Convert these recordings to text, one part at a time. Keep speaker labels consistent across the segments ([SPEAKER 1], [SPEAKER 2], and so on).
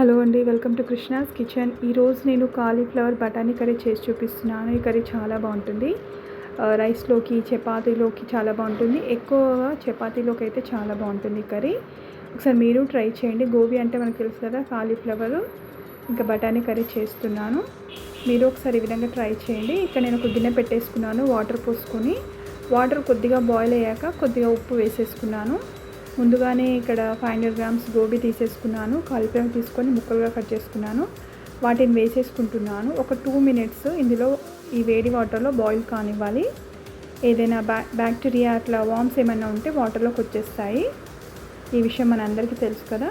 [SPEAKER 1] Hello అండి welcome to Krishna's kitchen. ఈరోజు నేను కాలీఫ్లవర్ బఠానీ కర్రీ చేసి చూపిస్తున్నాను. ఈ కర్రీ చాలా బాగుంటుంది. రైస్లోకి చపాతీలోకి చాలా బాగుంటుంది. ఎక్కువగా చపాతీలోకి అయితే చాలా బాగుంటుంది ఈ కర్రీ. ఒకసారి మీరు ట్రై చేయండి. గోబీ అంటే మనకు తెలుసు కదా కాలీఫ్లవర్. ఇంకా బఠానీ కర్రీ చేస్తున్నాను. మీరు ఒకసారి ఈ విధంగా ట్రై చేయండి. ఇక్కడ నేను ఒక గిన్నె పెట్టేసుకున్నాను వాటర్ పోసుకొని. వాటర్ కొద్దిగా బాయిల్ అయ్యాక కొద్దిగా ఉప్పు వేసేసుకున్నాను. ముందుగానే ఇక్కడ ఫైవ్ హండ్రెడ్ గ్రామ్స్ గోబీ తీసేసుకున్నాను కాలిఫ్లవర్ తీసుకొని ముక్కలుగా కట్ చేసుకున్నాను. వాటిని వేసేసుకుంటున్నాను. ఒక టూ మినిట్స్ ఇందులో ఈ వేడి వాటర్లో బాయిల్ కానివ్వాలి. ఏదైనా బ్యా బ్యాక్టీరియా అట్లా వామ్స్ ఏమైనా ఉంటే వాటర్లోకి వచ్చేస్తాయి. ఈ విషయం మన అందరికీ తెలుసు కదా.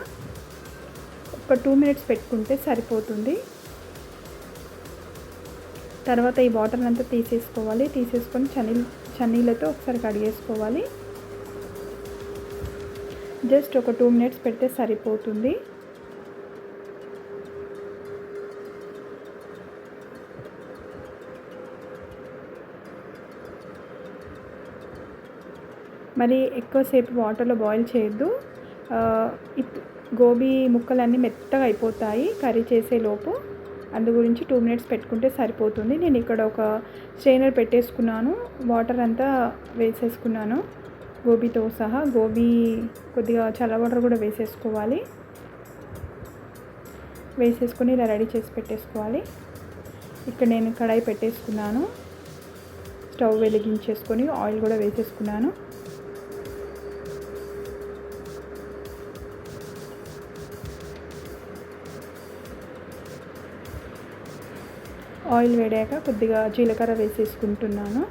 [SPEAKER 1] ఒక టూ మినిట్స్ పెట్టుకుంటే సరిపోతుంది. తర్వాత ఈ వాటర్ అంతా తీసేసుకోవాలి. తీసేసుకొని చనీ చన్నీళ్ళతో ఒకసారి కడిగేసుకోవాలి. జస్ట్ ఒక టూ మినిట్స్ పెడితే సరిపోతుంది. మరి ఎక్కువసేపు వాటర్లో బాయిల్ చేయొద్దు. గోబీ ముక్కలన్నీ మెత్తగా అయిపోతాయి కర్రీ చేసే లోపు. అందు గురించి టూ మినిట్స్ పెట్టుకుంటే సరిపోతుంది. నేను ఇక్కడ ఒక స్ట్రైనర్ పెట్టేసుకున్నాను. వాటర్ అంతా వేసేసుకున్నాను. గోబీతో సహా గోబీ కొద్దిగా చల్లవాటర్ కూడా వేసేసుకోవాలి. వేసేసుకొని ఇలా రెడీ చేసి పెట్టేసుకోవాలి. ఇక్కడ నేను కడాయి పెట్టేసుకున్నాను. స్టవ్ వెలిగించేసుకొని ఆయిల్ కూడా వేసేసుకున్నాను. ఆయిల్ వేడాక కొద్దిగా జీలకర్ర వేసేసుకుంటున్నాను.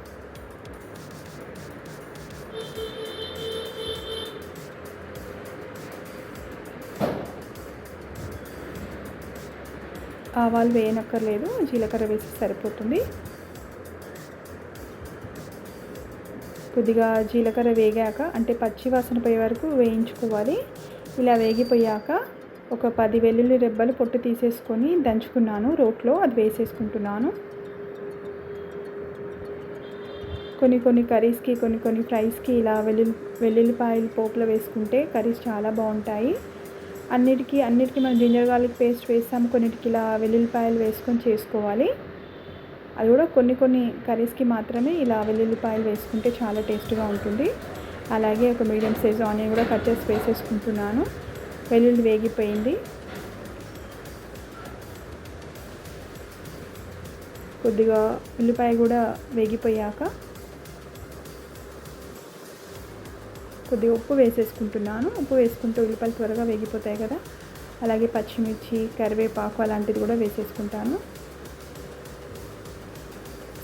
[SPEAKER 1] ఆవాలు వేయనక్కర్లేదు జీలకర్ర వేసి సరిపోతుంది. కొద్దిగా జీలకర్ర వేగాక అంటే పచ్చి వాసన పోయే వరకు వేయించుకోవాలి. ఇలా వేగిపోయాక ఒక పది వెల్లుల్లి రెబ్బలు పొట్టు తీసేసుకొని దంచుకున్నాను రోట్లో అది వేసేసుకుంటున్నాను. కొన్ని కొన్ని కర్రీస్కి కొన్ని కొన్ని ఫ్రైస్కి ఇలా వెల్లుల్లి వెల్లుల్లిపాయలు పోపులో వేసుకుంటే కర్రీస్ చాలా బాగుంటాయి. అన్నిటికీ అన్నిటికీ మనం జింజర్ గార్లిక్ పేస్ట్ వేస్తాము. కొన్నిటికి ఇలా వెల్లుల్లిపాయలు వేసుకొని చేసుకోవాలి. అది కూడా కొన్ని కొన్ని కర్రీస్కి మాత్రమే ఇలా వెల్లుల్లిపాయలు వేసుకుంటే చాలా టేస్ట్గా ఉంటుంది. అలాగే ఒక మీడియం సైజ్ ఆనియన్ కూడా కట్ చేసి వేసేసుకుంటున్నాను. వెల్లుల్లి వేగిపోయింది. కొద్దిగా ఉల్లిపాయ కూడా వేగిపోయాక కొద్దిగా ఉప్పు వేసేసుకుంటున్నాను. ఉప్పు వేసుకుంటే ఉల్లిపాయలు త్వరగా వేగిపోతాయి కదా. అలాగే పచ్చిమిర్చి కరివేపాకు అలాంటిది కూడా వేసేసుకుంటాను.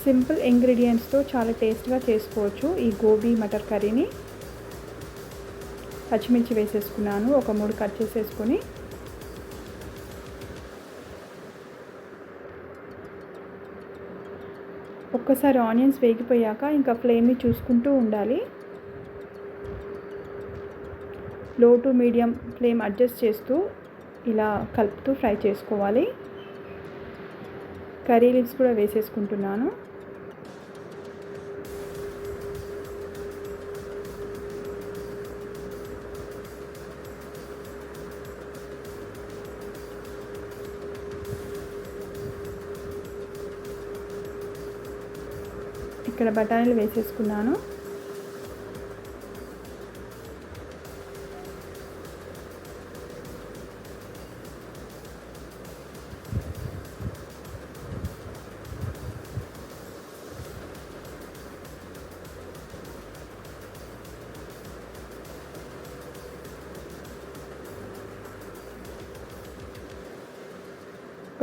[SPEAKER 1] సింపుల్ ఇంగ్రీడియంట్స్తో చాలా టేస్ట్గా చేసుకోవచ్చు ఈ గోబీ మటర్ కర్రీని. పచ్చిమిర్చి వేసేసుకున్నాను. ఒక మూడు కట్ చేసేసుకొని. ఒక్కసారి ఆనియన్స్ వేగిపోయాక ఇంకా ఫ్లేమ్ని చూసుకుంటూ ఉండాలి. లో టు మీడియం ఫ్లేమ్ అడ్జస్ట్ చేస్తూ ఇలా కలుపుతూ ఫ్రై చేసుకోవాలి. కర్రీ లీవ్స్ కూడా వేసేసుకుంటున్నాను. ఇక్కడ బఠానీలు వేసేసుకున్నాను.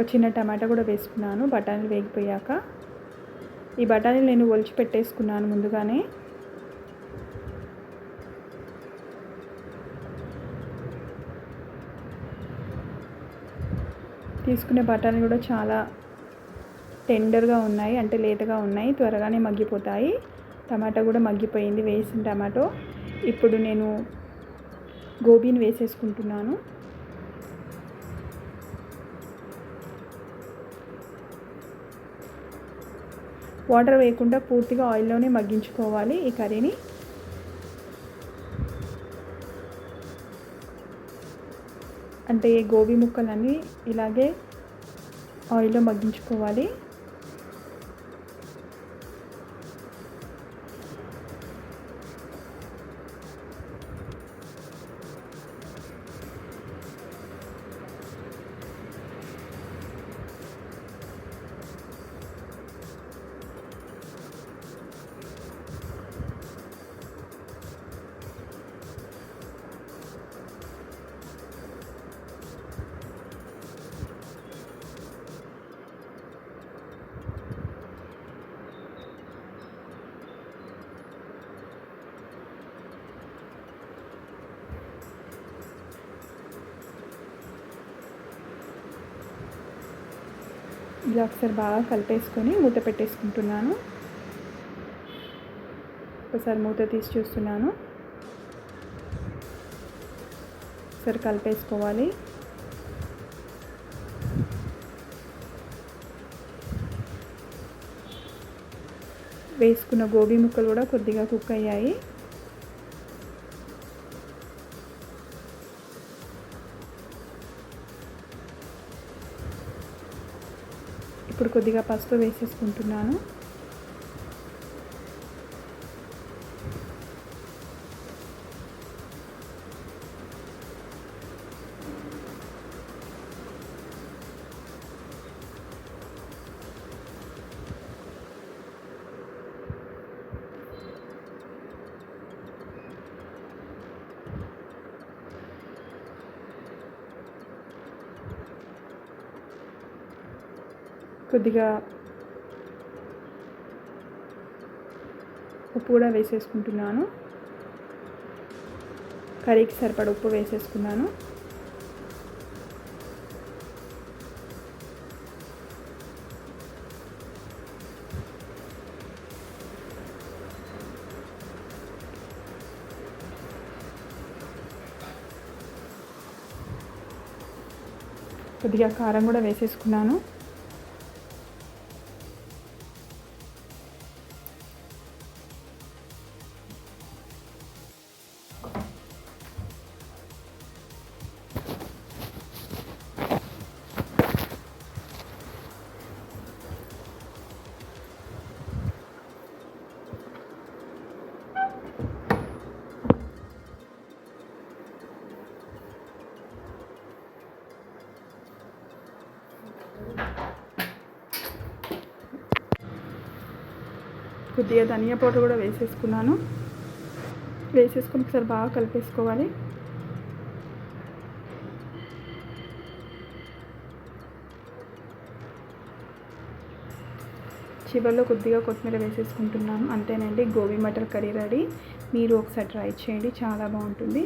[SPEAKER 1] ఒక చిన్న టమాటా కూడా వేసుకున్నాను బఠానీలు వేగిపోయాక. ఈ బఠానీలు నేను ఒలిచి పెట్టేసుకున్నాను ముందుగానే. తీసుకునే బఠానీలు కూడా చాలా టెండర్గా ఉన్నాయి అంటే లేతగా ఉన్నాయి త్వరగానే మగ్గిపోతాయి. టమాటా కూడా మగ్గిపోయింది వేసిన టమాటో. ఇప్పుడు నేను గోబీని వేసేసుకుంటున్నాను. వాటర్ వేయకుండా పూర్తిగా ఆయిల్లోనే మగ్గించుకోవాలి ఈ కర్రీని. అంటే గోబీ ముక్కలన్నీ ఇలాగే ఆయిల్లో మగ్గించుకోవాలి. ఇలా ఒకసారి బాగా కలిపేసుకొని మూత పెట్టేసుకుంటున్నాను. ఒకసారి మూత తీసి చూస్తున్నాను. ఒకసారి కలిపేసుకోవాలి. వేసుకున్న గోబీ ముక్కలు కూడా కొద్దిగా కుక్ అయ్యాయి. ఇప్పుడు కొద్దిగా పసుపు వేసేసుకుంటున్నాను. కొద్దిగా ఉప్పు కూడా వేసేసుకుంటున్నాను. కర్రీకి సరిపడ ఉప్పు వేసేసుకున్నాను. కొద్దిగా కారం కూడా వేసేసుకున్నాను. కొద్దిగా ధనియా పౌడర్ కూడా వేసేసుకున్నాను. వేసేసుకుని ఒకసారి బాగా కలిపేసుకోవాలి. చివరిలో కొద్దిగా కొత్తిమీర వేసేసుకుంటున్నాను. అంతేనండి గోబీ మటర్ కర్రీ రెడీ. మీరు ఒకసారి ట్రై చేయండి చాలా బాగుంటుంది.